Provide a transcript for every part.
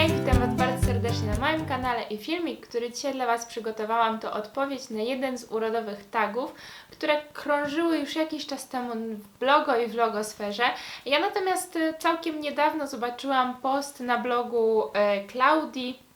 Hej, witam Was bardzo serdecznie na moim kanale i filmik, który dzisiaj dla Was przygotowałam to odpowiedź na jeden z urodowych tagów, które krążyły już jakiś czas temu w blogo i w logosferze. Ja natomiast e, całkiem niedawno zobaczyłam post na blogu e, Klaudii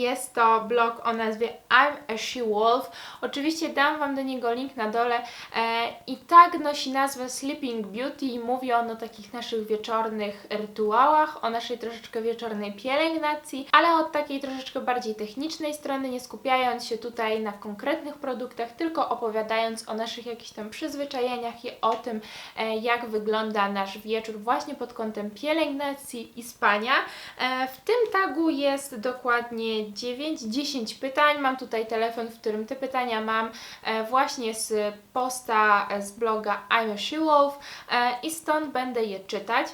jest to blog o nazwie I'm a She Wolf. Oczywiście dam Wam do niego link na dole. E, I tak nosi nazwę Sleeping Beauty i mówi on o takich naszych wieczornych rytuałach, o naszej troszeczkę wieczornej pielęgnacji, ale od takiej troszeczkę bardziej technicznej strony, nie skupiając się tutaj na konkretnych produktach, tylko opowiadając o naszych jakichś tam przyzwyczajeniach i o tym, e, jak wygląda nasz wieczór właśnie pod kątem pielęgnacji i spania. E, W tym tagu jest dokładnie 9-10 pytań. Mam tutaj telefon, w którym te pytania mam e, właśnie z posta e, z bloga I'm a She Wolf e, i stąd będę je czytać.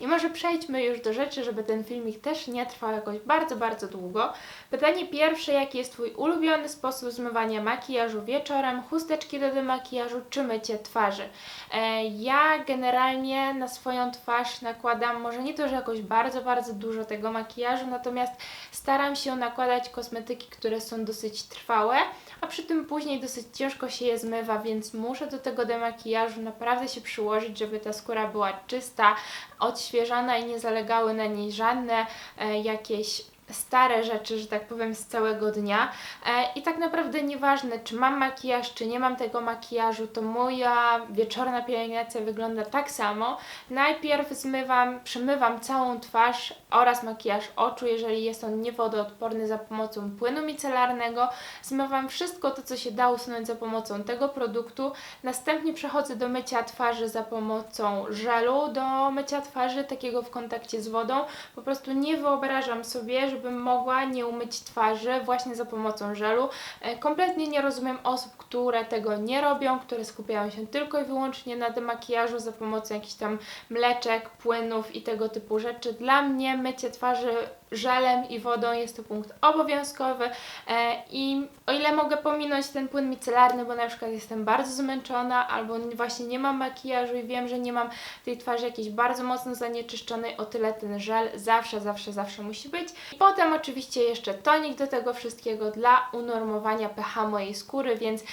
I może przejdźmy już do rzeczy, żeby ten filmik też nie trwał jakoś bardzo, bardzo długo. Pytanie pierwsze, jaki jest Twój ulubiony sposób zmywania makijażu wieczorem, chusteczki do demakijażu czy mycie twarzy? E, ja generalnie na swoją twarz nakładam, może nie to, że jakoś bardzo, bardzo dużo tego makijażu, natomiast staram się nakładać kosmetyki, które są dosyć trwałe, a przy tym później dosyć ciężko się je zmywa, więc muszę do tego demakijażu naprawdę się przyłożyć, żeby ta skóra była czysta, odświeżana i nie zalegały na niej żadne e, jakieś stare rzeczy, że tak powiem, z całego dnia. E, I tak naprawdę nieważne, czy mam makijaż, czy nie mam tego makijażu, to moja wieczorna pielęgnacja wygląda tak samo. Najpierw zmywam, przemywam całą twarz oraz makijaż oczu, jeżeli jest on niewodoodporny za pomocą płynu micelarnego. Zmywam wszystko to, co się da usunąć za pomocą tego produktu. Następnie przechodzę do mycia twarzy za pomocą żelu do mycia twarzy, takiego w kontakcie z wodą. Po prostu nie wyobrażam sobie, żebym mogła nie umyć twarzy właśnie za pomocą żelu. E, Kompletnie nie rozumiem osób, które tego nie robią, które skupiają się tylko i wyłącznie na demakijażu za pomocą jakichś tam mleczek, płynów i tego typu rzeczy. Dla mnie mycie twarzy żelem i wodą jest to punkt obowiązkowy e, i o ile mogę pominąć ten płyn micelarny, bo na przykład jestem bardzo zmęczona albo właśnie nie mam makijażu i wiem, że nie mam tej twarzy jakiejś bardzo mocno zanieczyszczonej, o tyle ten żel zawsze, zawsze, zawsze musi być. I potem oczywiście jeszcze tonik do tego wszystkiego dla unormowania pH mojej skóry, więc e,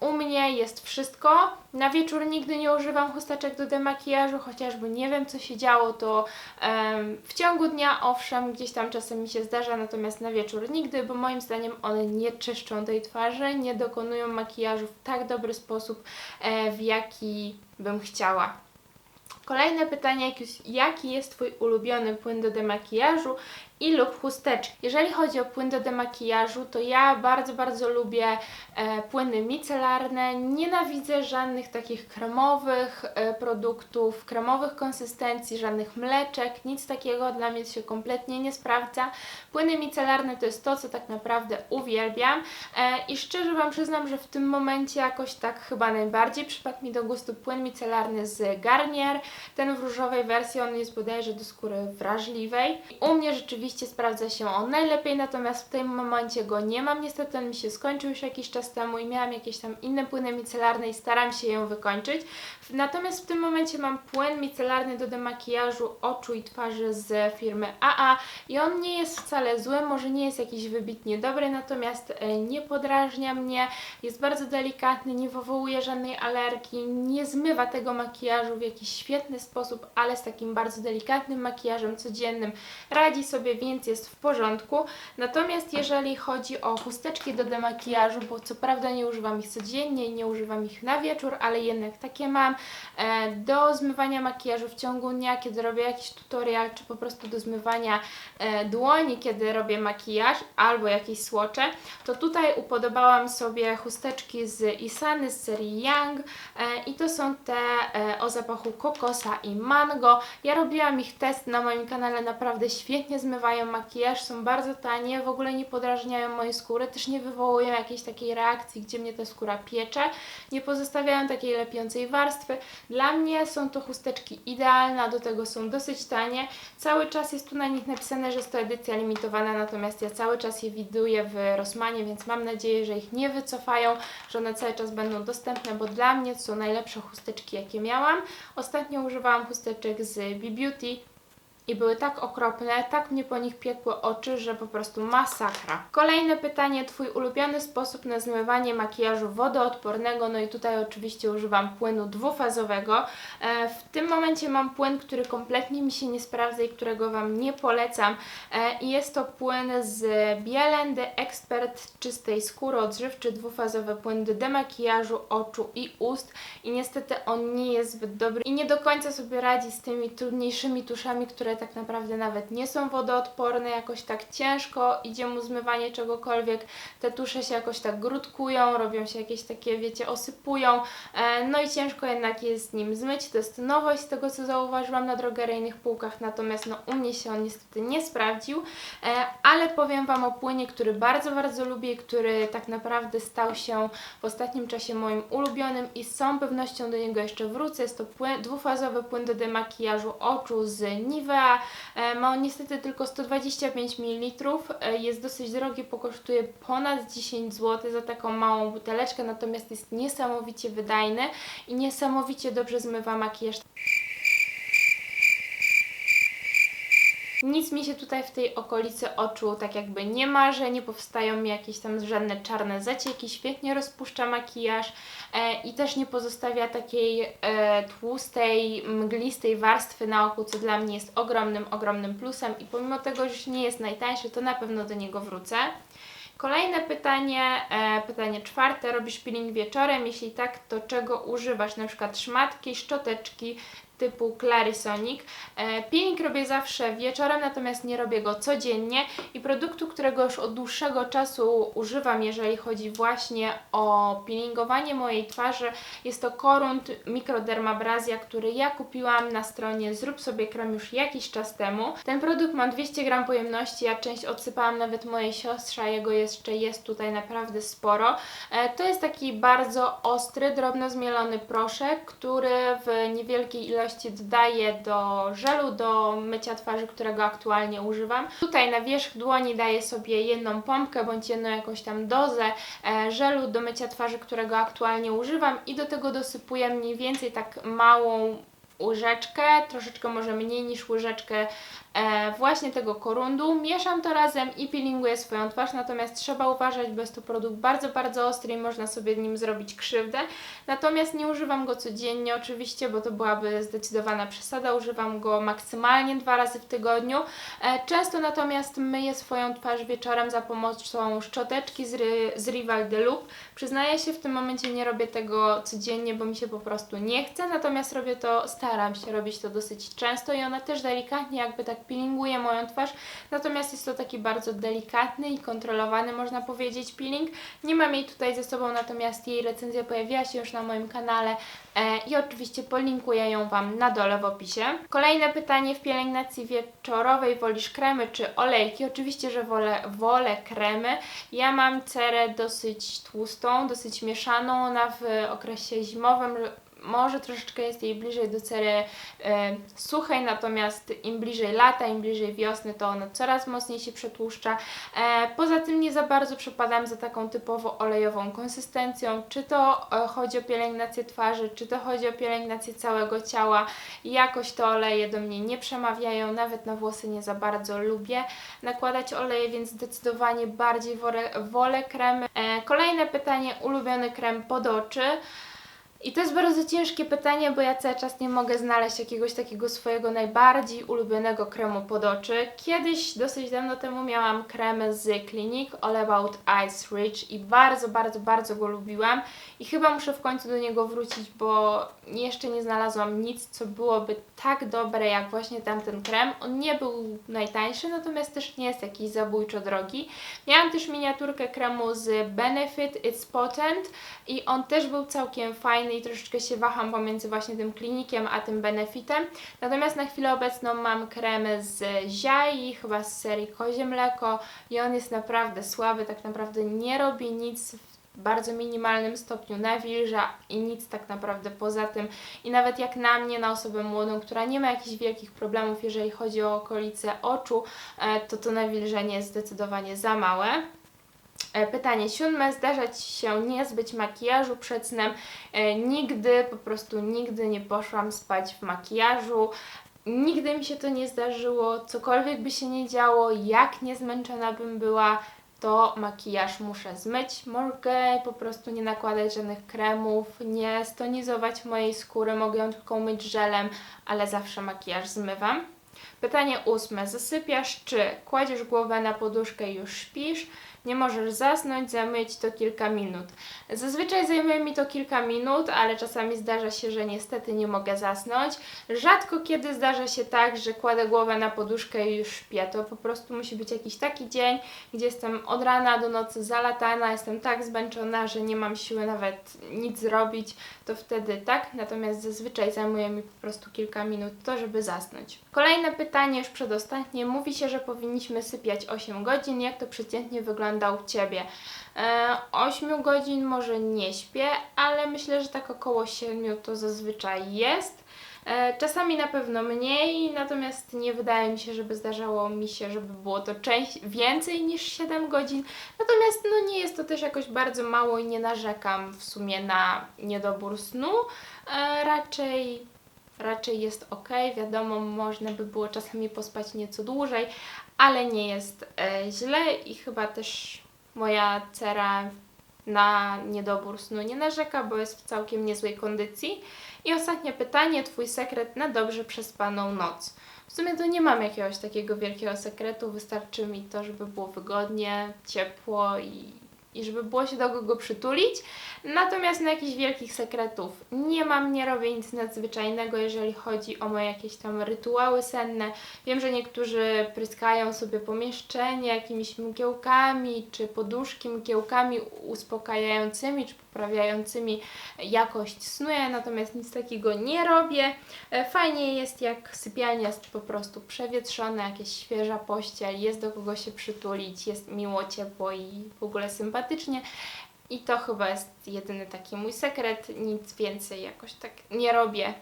u mnie jest wszystko. Na wieczór nigdy nie używam chusteczek do demakijażu, chociażby nie wiem co się działo, to em, w ciągu dnia owszem, gdzieś tam czasem mi się zdarza, natomiast na wieczór nigdy, bo moim zdaniem one nie czyszczą tej twarzy, nie dokonują makijażu w tak dobry sposób, e, w jaki bym chciała. Kolejne pytanie, jaki jest Twój ulubiony płyn do demakijażu i lub chusteczki? Jeżeli chodzi o płyn do demakijażu, to ja bardzo, bardzo lubię e, płyny micelarne. Nienawidzę żadnych takich kremowych e, produktów, kremowych konsystencji, żadnych mleczek, nic takiego dla mnie się kompletnie nie sprawdza. Płyny micelarne to jest to, co tak naprawdę uwielbiam e, i szczerze Wam przyznam, że w tym momencie jakoś tak chyba najbardziej przypadł mi do gustu płyn micelarny z Garnier. Ten w różowej wersji, on jest bodajże do skóry wrażliwej. U mnie rzeczywiście sprawdza się on najlepiej, natomiast w tym momencie go nie mam. Niestety on mi się skończył już jakiś czas temu i miałam jakieś tam inne płyny micelarne i staram się ją wykończyć. Natomiast w tym momencie mam płyn micelarny do demakijażu oczu i twarzy z firmy AA i on nie jest wcale zły, może nie jest jakiś wybitnie dobry, natomiast e, nie podrażnia mnie, jest bardzo delikatny, nie wywołuje żadnej alergii, nie zmywa tego makijażu w jakiś świetny sposób, ale z takim bardzo delikatnym makijażem codziennym radzi sobie, więc jest w porządku. Natomiast jeżeli chodzi o chusteczki do demakijażu, bo co prawda nie używam ich codziennie nie używam ich na wieczór, ale jednak takie mam, e, do zmywania makijażu w ciągu dnia, kiedy robię jakiś tutorial, czy po prostu do zmywania e, dłoni, kiedy robię makijaż albo jakieś słocze, to tutaj upodobałam sobie chusteczki z Isany z serii Young e, i to są te o zapachu kokosa i mango. Ja robiłam ich test na moim kanale, naprawdę świetnie zmywają makijaż, są bardzo tanie, w ogóle nie podrażniają mojej skóry, też nie wywołują jakiejś takiej reakcji, gdzie mnie ta skóra piecze, nie pozostawiają takiej lepiącej warstwy. Dla mnie są to chusteczki idealne, a do tego są dosyć tanie. Cały czas jest tu na nich napisane, że jest to edycja limitowana, natomiast ja cały czas je widuję w Rossmanie, więc mam nadzieję, że ich nie wycofają, że one cały czas będą dostępne, bo dla mnie to są najlepsze chusteczki, jakie miałam. Ostatnio używałam chusteczek z B-Beauty, i były tak okropne, tak mnie po nich piekły oczy, że po prostu masakra. Kolejne pytanie, Twój ulubiony sposób na zmywanie makijażu wodoodpornego, no i tutaj oczywiście używam płynu dwufazowego. E, w tym momencie mam płyn, który kompletnie mi się nie sprawdza i którego Wam nie polecam e, jest to płyn z Bielendy Expert czystej skóry odżywczy, dwufazowy płyn do demakijażu oczu i ust i niestety on nie jest zbyt dobry i nie do końca sobie radzi z tymi trudniejszymi tuszami, które tak naprawdę nawet nie są wodoodporne, jakoś tak ciężko idzie mu zmywanie czegokolwiek, te tusze się jakoś tak grudkują, robią się jakieś takie, wiecie, osypują, e, no i ciężko jednak jest nim zmyć, to jest nowość z tego co zauważyłam na drogeryjnych półkach, natomiast no u mnie się on niestety nie sprawdził, e, ale powiem Wam o płynie, który bardzo, bardzo lubię który tak naprawdę stał się w ostatnim czasie moim ulubionym i z całą pewnością do niego jeszcze wrócę. Jest to płyn, dwufazowy płyn do demakijażu oczu z Nivea. E, Ma on niestety tylko 125 ml. E, Jest dosyć drogi, pokosztuje ponad 10 zł za taką małą buteleczkę, natomiast jest niesamowicie wydajny i niesamowicie dobrze zmywa makijaż. Nic mi się tutaj w tej okolicy oczu tak jakby nie marzy, nie powstają mi jakieś tam żadne czarne zacieki, świetnie rozpuszcza makijaż e, i też nie pozostawia takiej e, tłustej, mglistej warstwy na oku, co dla mnie jest ogromnym, ogromnym plusem i pomimo tego, że nie jest najtańszy, to na pewno do niego wrócę. Kolejne pytanie, e, pytanie czwarte. Robisz peeling wieczorem? Jeśli tak, to czego używasz? Na przykład szmatki, szczoteczki typu Clarisonic. E, peeling robię zawsze wieczorem, natomiast nie robię go codziennie i produktu, którego już od dłuższego czasu używam, jeżeli chodzi właśnie o peelingowanie mojej twarzy, jest to Korunt Microdermabrasia, który ja kupiłam na stronie Zrób sobie krem już jakiś czas temu. Ten produkt ma 200 gram pojemności, ja część odsypałam nawet mojej siostrze, a jego jeszcze jest tutaj naprawdę sporo. E, To jest taki bardzo ostry, drobno zmielony proszek, który w niewielkiej ilości dodaję do żelu do mycia twarzy, którego aktualnie używam. Tutaj na wierzch dłoni daję sobie jedną pompkę bądź jedną jakąś tam dozę e, żelu do mycia twarzy, którego aktualnie używam i do tego dosypuję mniej więcej tak małą łyżeczkę, troszeczkę może mniej niż łyżeczkę właśnie tego korundu. Mieszam to razem i peelinguję swoją twarz, natomiast trzeba uważać, bo jest to produkt bardzo, bardzo ostry i można sobie nim zrobić krzywdę. Natomiast nie używam go codziennie oczywiście, bo to byłaby zdecydowana przesada. Używam go maksymalnie dwa razy w tygodniu. E, często natomiast myję swoją twarz wieczorem za pomocą szczoteczki z, ry, z Rival de Loop. Przyznaję się, w tym momencie nie robię tego codziennie, bo mi się po prostu nie chce, natomiast robię to, staram się robić to dosyć często i ona też delikatnie jakby tak peelinguje moją twarz, natomiast jest to taki bardzo delikatny i kontrolowany, można powiedzieć, peeling. Nie mam jej tutaj ze sobą, natomiast jej recenzja pojawiła się już na moim kanale e, i oczywiście polinkuję ją Wam na dole w opisie. Kolejne pytanie w pielęgnacji wieczorowej wolisz kremy czy olejki? Oczywiście, że wolę, wolę kremy. Ja mam cerę dosyć tłustą, dosyć mieszaną, ona w okresie zimowym może troszeczkę jest jej bliżej do cery e, suchej, natomiast im bliżej lata, im bliżej wiosny, to ona coraz mocniej się przetłuszcza. E, poza tym nie za bardzo przepadam za taką typowo olejową konsystencją, czy to e, chodzi o pielęgnację twarzy, czy to chodzi o pielęgnację całego ciała. Jakoś te oleje do mnie nie przemawiają, nawet na włosy nie za bardzo lubię nakładać oleje, więc zdecydowanie bardziej wolę, wolę kremy. E, kolejne pytanie, ulubiony krem pod oczy. I to jest bardzo ciężkie pytanie, bo ja cały czas nie mogę znaleźć jakiegoś takiego swojego najbardziej ulubionego kremu pod oczy. Kiedyś, dosyć dawno temu miałam krem z Clinique All About Eyes Rich i bardzo, bardzo, bardzo go lubiłam i chyba muszę w końcu do niego wrócić, bo jeszcze nie znalazłam nic, co byłoby tak dobre jak właśnie tamten krem. On nie był najtańszy, natomiast też nie jest jakiś zabójczo drogi. Miałam też miniaturkę kremu z Benefit It's Potent i on też był całkiem fajny i troszeczkę się waham pomiędzy właśnie tym klinikiem a tym benefitem. Natomiast na chwilę obecną mam kremy z Ziai, chyba z serii Kozie Mleko i on jest naprawdę słaby, tak naprawdę nie robi nic w bardzo minimalnym stopniu nawilża i nic tak naprawdę poza tym. I nawet jak na mnie, na osobę młodą, która nie ma jakichś wielkich problemów, jeżeli chodzi o okolice oczu, e, to to nawilżenie jest zdecydowanie za małe. E, Pytanie siódme. Zdarza Ci się nie zbyć makijażu przed snem? E, nigdy, po prostu nigdy nie poszłam spać w makijażu. Nigdy mi się to nie zdarzyło, cokolwiek by się nie działo, jak niezmęczona bym była, to makijaż muszę zmyć. Mogę po prostu nie nakładać żadnych kremów, nie stonizować mojej skóry, mogę ją tylko umyć żelem, ale zawsze makijaż zmywam. Pytanie ósme. Zasypiasz czy kładziesz głowę na poduszkę i już śpisz? Nie możesz zasnąć, Ci to kilka minut. Zazwyczaj zajmuje mi to kilka minut, ale czasami zdarza się, że niestety nie mogę zasnąć. Rzadko kiedy zdarza się tak, że kładę głowę na poduszkę i już śpię. To po prostu musi być jakiś taki dzień, gdzie jestem od rana do nocy zalatana, jestem tak zmęczona, że nie mam siły nawet nic zrobić, to wtedy tak. Natomiast zazwyczaj zajmuje mi po prostu kilka minut to, żeby zasnąć. Kolejne pytanie, już przedostatnie. Mówi się, że powinniśmy sypiać 8 godzin. Jak to przeciętnie wygląda u Ciebie? E, 8 godzin może nie śpię, ale myślę, że tak około 7 to zazwyczaj jest. E, Czasami na pewno mniej, natomiast nie wydaje mi się, żeby zdarzało mi się, żeby było to część więcej niż 7 godzin. Natomiast no nie jest to też jakoś bardzo mało i nie narzekam w sumie na niedobór snu. E, Raczej raczej jest ok. Wiadomo, można by było czasami pospać nieco dłużej, ale nie jest e, źle i chyba też moja cera na niedobór snu nie narzeka, bo jest w całkiem niezłej kondycji. I ostatnie pytanie, Twój sekret na dobrze przespaną noc. W sumie to nie mam jakiegoś takiego wielkiego sekretu, wystarczy mi to, żeby było wygodnie, ciepło i, i żeby było się do kogo przytulić. Natomiast na jakichś wielkich sekretów nie mam, nie robię nic nadzwyczajnego, jeżeli chodzi o moje jakieś tam rytuały senne. Wiem, że niektórzy pryskają sobie pomieszczenie jakimiś mgiełkami, czy poduszki mgiełkami uspokajającymi, czy poprawiającymi jakość snu. Ja natomiast nic takiego nie robię. E, Fajnie jest, jak sypialnia jest po prostu przewietrzona, jakieś świeża pościel, jest do kogo się przytulić, jest miło, ciepło i w ogóle sympatycznie. I to chyba jest jedyny taki mój sekret, nic więcej jakoś tak nie robię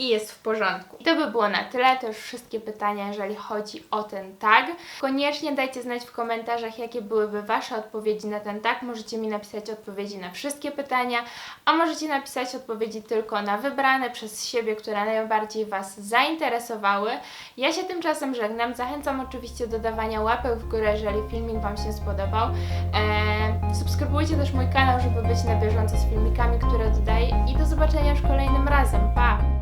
i jest w porządku. I to by było na tyle, to już wszystkie pytania, jeżeli chodzi o ten tag. Koniecznie dajcie znać w komentarzach, jakie byłyby Wasze odpowiedzi na ten tag. Możecie mi napisać odpowiedzi na wszystkie pytania, a możecie napisać odpowiedzi tylko na wybrane przez siebie, które najbardziej Was zainteresowały. Ja się tymczasem żegnam. Zachęcam oczywiście do dawania łapek w górę, jeżeli filmik Wam się spodobał. Eee, subskrybujcie też mój kanał, żeby być na bieżąco z filmikami, które dodaję i do zobaczenia już kolejnym razem. Pa!